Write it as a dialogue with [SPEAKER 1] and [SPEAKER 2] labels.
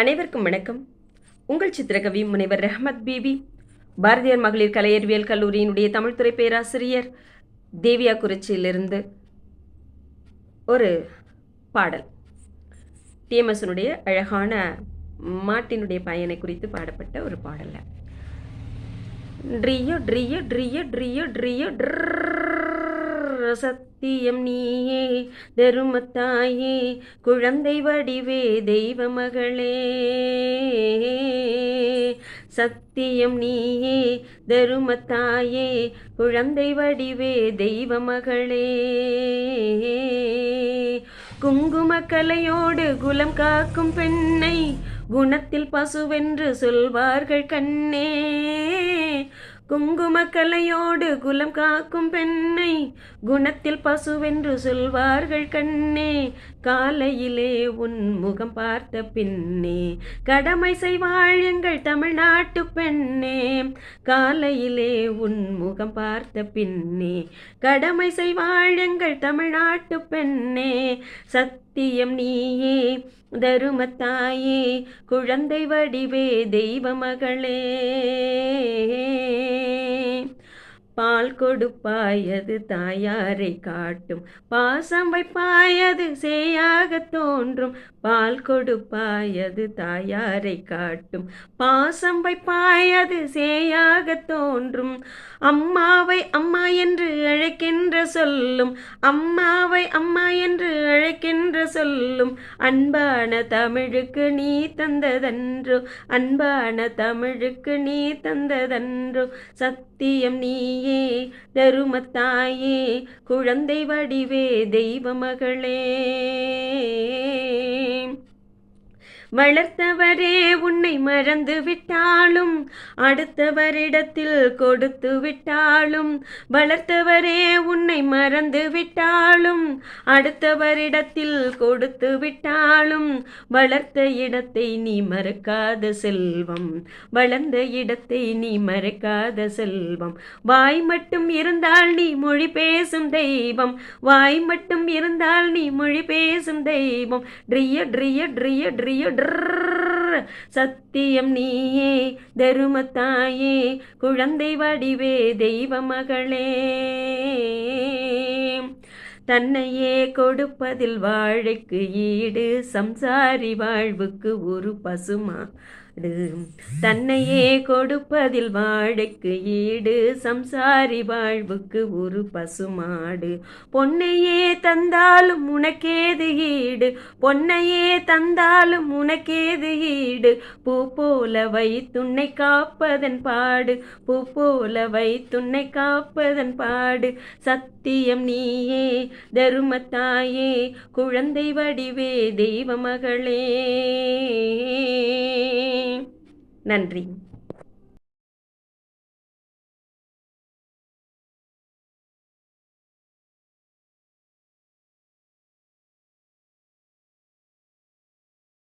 [SPEAKER 1] அனைவருக்கும் வணக்கம். உங்கள் சித்திரகவி முனைவர் ரஹமத் பிபி பாரதியார் மகளிர் கலையறிவியல் கல்லூரியினுடைய தமிழ்துறை பேராசிரியர் தேவியா குறிச்சியிலிருந்து ஒரு பாடல். டிஎம்எஸ்னுடைய அழகான மாட்டினுடைய பயனை குறித்து பாடப்பட்ட ஒரு பாடலில் ட்ரியோ ட்ரியோ ட்ரியோ ட்ரியோ ட்ரியோ சத்தியம் நீயே தருமத்தாயே குழந்தை வடிவே தெய்வ மகளே சத்தியம் நீயே தருமத்தாயே குழந்தை வடிவே தெய்வ மகளே குங்கும கலையோடு குலம் காக்கும் பெண்ணை குணத்தில் பசுவென்று சொல்வார்கள் கண்ணே. குங்கும கலையோடு குலம் காக்கும் பெண்ணை குணத்தில் பசுவென்று சொல்வார்கள் கண்ணே. காலையிலே உன் முகம் பார்த்த பின்னே கடமை செய்வாள் எங்கள் தமிழ்நாட்டு பெண்ணே. காலையிலே உன் முகம் பார்த்த பின்னே கடமை செய்வாள் எங்கள் தமிழ்நாட்டு பெண்ணே. சத்தியம் நீயே தருமத்தாயே குழந்தை வடிவே தெய்வ மகளே. பால் கொடுப்பாயது தாயாரை காட்டும். பாசம் வைப்பாயது சேயாக தோன்றும். பால் கொடுப்பாயது தாயாரை காட்டும். பாசம் வைப்பாயது சேயாக தோன்றும். அம்மாவை அம்மா என்று அழைக்கின்ற சொல்லும். அம்மாவை அம்மா என்று அழைக்கின்ற சொல்லும். அன்பான தமிழுக்கு நீ தந்ததன்றோ. அன்பான தமிழுக்கு நீ தந்ததன்றோ. சத்தியம் நீ தாயே தருமத்தாயே குழந்தை வடிவே தெய்வ மகளே. வளர்த்தவரே உன்னை மறந்து விட்டாலும் அடுத்தவரிடத்தில் கொடுத்து விட்டாலும் வளர்த்தவரே உன்னை மறந்து விட்டாலும் அடுத்தவரிடத்தில் கொடுத்து விட்டாலும் வளர்த்த இடத்தை நீ மறக்காத செல்வம் வளர்ந்த இடத்தை நீ மறக்காத செல்வம். வாய் மட்டும் இருந்தால் நீ மொழி பேசும் தெய்வம் வாய் மட்டும் இருந்தால் நீ மொழி பேசும் தெய்வம். ட்ரிய ட்ரிய ட்ரிய ட்ரிய ட்ர சத்தியம் நீயே தருமத்தாயே குழந்தை வடிவே தெய்வ மகளே தன்னையே கொடுப்பதில் வாழைக்கு ஈடு சம்சாரி வாழ்வுக்கு ஒரு பசுமா? தன்னையே கொடுப்பதில் வாழைக்கு ஈடு சம்சாரி வாழ்வுக்கு ஒரு பசுமாடு. பொன்னையே தந்தாலும் உனக்கேது ஈடு பொன்னையே தந்தாலும் உனக்கேது ஈடு. பூ போல வைத்துன்னை காப்பதன் பாடு பூ போல வைத்துன்னை காப்பதன் பாடு. சத்தியம் நீயே தருமத்தாயே குழந்தை வடிவே தெய்வ மகளே. நன்றி.